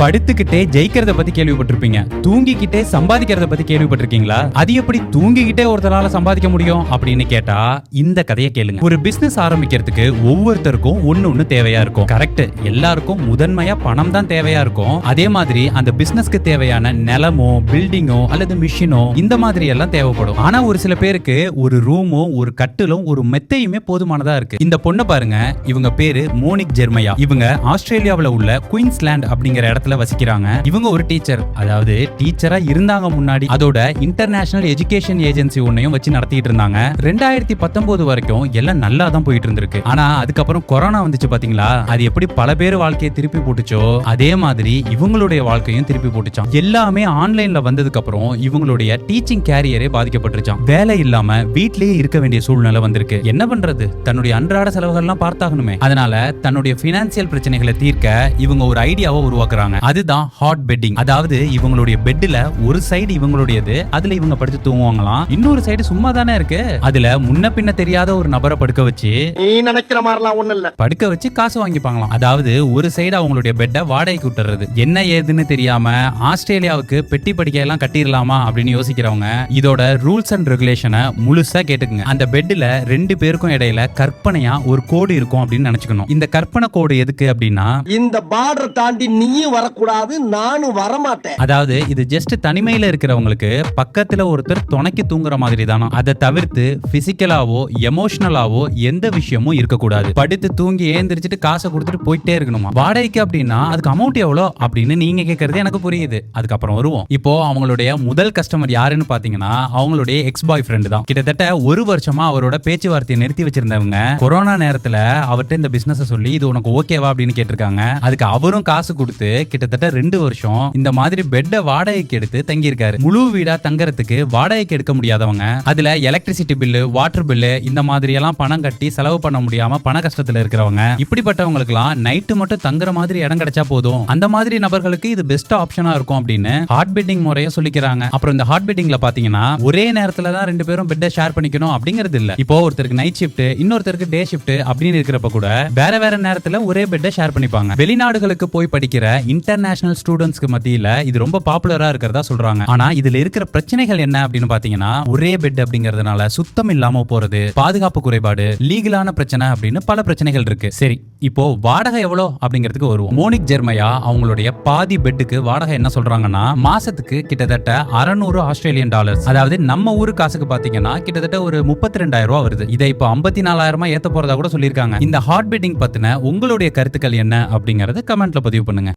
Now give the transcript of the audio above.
படுத்துக்கிட்டே ஜெயிக்கிறத பத்தி கேள்விப்பட்டிருப்பீங்க. தூங்கிக்கிட்டே சம்பாதிக்கிறத பத்தி கேள்விப்பட்டிருக்கீங்களா? அது எப்படி தூங்கிக்கிட்டே ஒருத்தரால சம்பாதிக்க முடியும் அப்படின்னு கேட்டா இந்த கதையை கேளுங்க. ஒரு பிசினஸ் ஆரம்பிக்கிறதுக்கு ஒவ்வொருத்தருக்கும் ஒன்னு ஒண்ணு தேவையா இருக்கும். கரெக்ட் எல்லாருக்கும் முதன்மையா பணம் தான் தேவையா இருக்கும். அதே மாதிரி அந்த பிசினஸ்க்கு தேவையான நிலமோ பில்டிங்கோ அல்லது மிஷினோ இந்த மாதிரி எல்லாம் தேவைப்படும். ஆனா ஒரு சில பேருக்கு ஒரு ரூமோ ஒரு கட்டிலும் ஒரு மெத்தையுமே போதுமானதா இருக்கு. இந்த பொண்ணை பாருங்க. இவங்க பேரு மோனிக் ஜெர்மையா. இவங்க ஆஸ்திரேலியாவில் உள்ள குயின்ஸ்லாண்ட் அப்படிங்கிற இடத்துல வசிக்கிறாங்க. இவங்க ஒரு டீச்சர். அதாவது டீச்சரா இருந்தாங்க முன்னாடி அதோட இன்டர்நேஷனல் எஜுகேஷன் ஏஜென்சி ஒன்னையும் வச்சு நடத்திட்டு இருந்தாங்க. ரெண்டாயிரத்தி பத்தொன்பது வரைக்கும் எல்லாம் நல்லா தான் போயிட்டு இருந்திருக்கு. ஆனா அதுக்கப்புறம் கொரோனா வந்துச்சு பாத்தீங்களா? அது எப்படி பல பேர் வாழ்க்கையை திருப்பி போட்டுச்சோ? அதே மாதிரி இவங்களுடைய வாழ்க்கையும் திருப்பி போட்டுச்சான் எல்லாமே ஆன்லைன்ல வந்ததுக்கு அப்புறம் இவங்களுடைய டீச்சிங் கேரியரே பாதிக்கப்பட்டுருச்சான் வேலை இல்லாம வீட்லயே இருக்க வேண்டிய சூழ்நிலை வந்திருக்கு. என்ன பண்றது? தன்னுடைய அன்றாட செலவுகள்லாம் பார்த்தாகணுமே. அதனால தன்னுடைய பினான்சியல் பிரச்சனைகளை தீர்க்க இவங்க ஒரு ஐடியாவை உருவாக்குறாங்க. அதுதான் ஹாட் பெட்டிங் அதாவது இவங்களுடைய பெட்ல ஒரு சைடு இவங்களுடையது அதுல இவங்க படுத்து தூங்குவாங்களாம். இன்னொரு சைடு சும்மா தானே இருக்கு. அதுல முன்ன பின்ன தெரியாத ஒரு நபரை படுக்க வச்சு நீ நினைக்கிற மாதிரிலாம் ஒண்ணு இல்ல. படுக்க வச்சு காசு வாங்கிப்பாங்களாம். அதாவது ஒரு சைடு அவங்களுடைய பெட்டை வாடகைக்கு விட்டுறது. என்ன ஏதுன்னு தெரியாம ஆஸ்திரேலியாவுக்கு பெட்டி படிக்க எல்லாம் கட்டிடலாமா அப்படின்னு யோசிக்கிறவங்க இதோட ரூல்ஸ் அண்ட் ரெகுலேஷனை முழுசா கேட்டுக்குங்க. அந்த பெட்ல ரெண்டு பேருக்கும் இடையில கற்பனையா ஒரு கோடு இருக்கும் அப்படின்னு நினைச்சுக்கணும். இந்த கற்பனை கோடு எதுக்கு அப்படின்னா இந்த பார்டர் தாண்டி நீயும் வரக்கூடாது நானும் வரமாட்டேன். அதாவது இது ஜஸ்ட் தனிமையில இருக்கிறவங்களுக்கு பக்கத்துல ஒருத்தர் துணைக்கு தூங்குற மாதிரி தானோ? அதை தவிர்த்து பிசிக்கலாவோ எமோஷனலாவோ எந்த விஷயமும் இருக்கக்கூடாது. படுத்து தூங்கி ஏந்திரிச்சிட்டு காசை கொடுத்துட்டு போயிட்டே இருக்கணுமா? வாடகைக்கு அப்படின்னா அதுக்கு அமௌண்ட் எவ்வளோ? அப்படின்னு நீங்க கேட்கறது எனக்கு புரியுது. அதுக்கப்புறம் வருவோம். இப்போ அவங்களுடைய முதல் கஸ்டமர் யாருன்னு பாத்தீங்கன்னா அவங்களுடைய எக்ஸ் பாய் ஃப்ரெண்டு தான். கிட்டத்தட்ட ஒரு வருஷமா அவரோட பேச்சுவார்த்தையை நிறுத்தி வச்சிருந்தவங்க. கொரோனா நேரத்துல அவர்கிட்ட இந்த பிசினஸ் சொல்லி இது உனக்கு ஓகேவா அப்படின்னு கேட்டிருக்காங்க. அதுக்கு அவரும் காசு கொடுத்து கிட்டத்தட்ட ரெண்டு வருஷம் இந்த மாதிரி பெட்டை வாடகைக்கு எடுத்து தங்கியிருக்காரு. முழு வீடா தங்கறதுக்கு வாடகைக்கு எடுக்க முடியாதவங்க. அதுல எலக்ட்ரிசிட்டி பில்லு வாட்டர் பில்லு இந்த மாதிரி எல்லாம் பணம் கட்டி செலவு பண்ண முடியாம பண கஷ்டத்துல இருக்கிறவங்க. இப்படிப்பட்டவங்களுக்குலாம் நைட்டு மட்டும் தங்குற மாதிரி இடம் கிடைச்சா போதும். அந்த மாதிரி நபர்களுக்கு இது பெஸ்ட் ஆப்ஷனா இருக்கும் அப்படின்னு ஹார்ட் பெட்டிங் முறையை சொல்லிக்கிறாங்க. அப்புறம் இந்த ஹார்ட் பெட்டிங்ல பாத்தீங்கன்னா ஒரே நேரத்துல தான் ரெண்டு பேரும் பெட்டை ஷேர் பண்ணிக்கணும் அப்படிங்கிறது இல்ல. இப்போ ஒருத்தருக்கு நைட் ஷிஃப்ட் இன்னொருத்தருக்கு டே ஷிஃப்ட் அப்படின்னு இருக்கிறப்ப கூட வேற வேற நேரத்துல ஒரே பெட்டை ஷேர் பண்ணிப்பாங்க. வெளிநாடுகளுக்கு போய் படிக்கிற இன்டர்நேஷனல் ஸ்டூடெண்ட்ஸ்க்கு மத்தியில இது ரொம்ப பாப்புலரா இருக்கிறதா சொல்றாங்க. ஆனா இதுல இருக்கிற பிரச்சனைகள் என்ன அப்படின்னு பாத்தீங்கன்னா ஒரே பெட் அப்படிங்கறதுனால சுத்தம் இல்லாம போறது பாதுகாப்பு குறைபாடு லீகலான பிரச்சனை அப்படின்னு பல பிரச்சனைகள் இருக்கு. சரி இப்போ வாடகை எவ்வளோ அப்படிங்கிறதுக்கு வருவோம். மோனிக் ஜெர்மையா அவங்களுடைய பாதி பெட்டுக்கு வாடகை என்ன சொல்றாங்கன்னா மாசத்துக்கு கிட்டத்தட்ட அறநூறு ஆஸ்திரேலியன் டாலர்ஸ் அதாவது நம்ம ஊரு காசுக்கு பாத்தீங்கன்னா கிட்டத்தட்ட ஒரு முப்பத்தி ரெண்டாயிரம் ரூபா வருது. இதை இப்போ ஐம்பத்தி நாலாயிரமா ஏத்த போறதா கூட சொல்லியிருக்காங்க. இந்த ஹார்ட் பெட்டிங் பத்தின உங்களுடைய கருத்துக்கள் என்ன அப்படிங்கறத கமெண்ட்ல பதிவு பண்ணுங்க.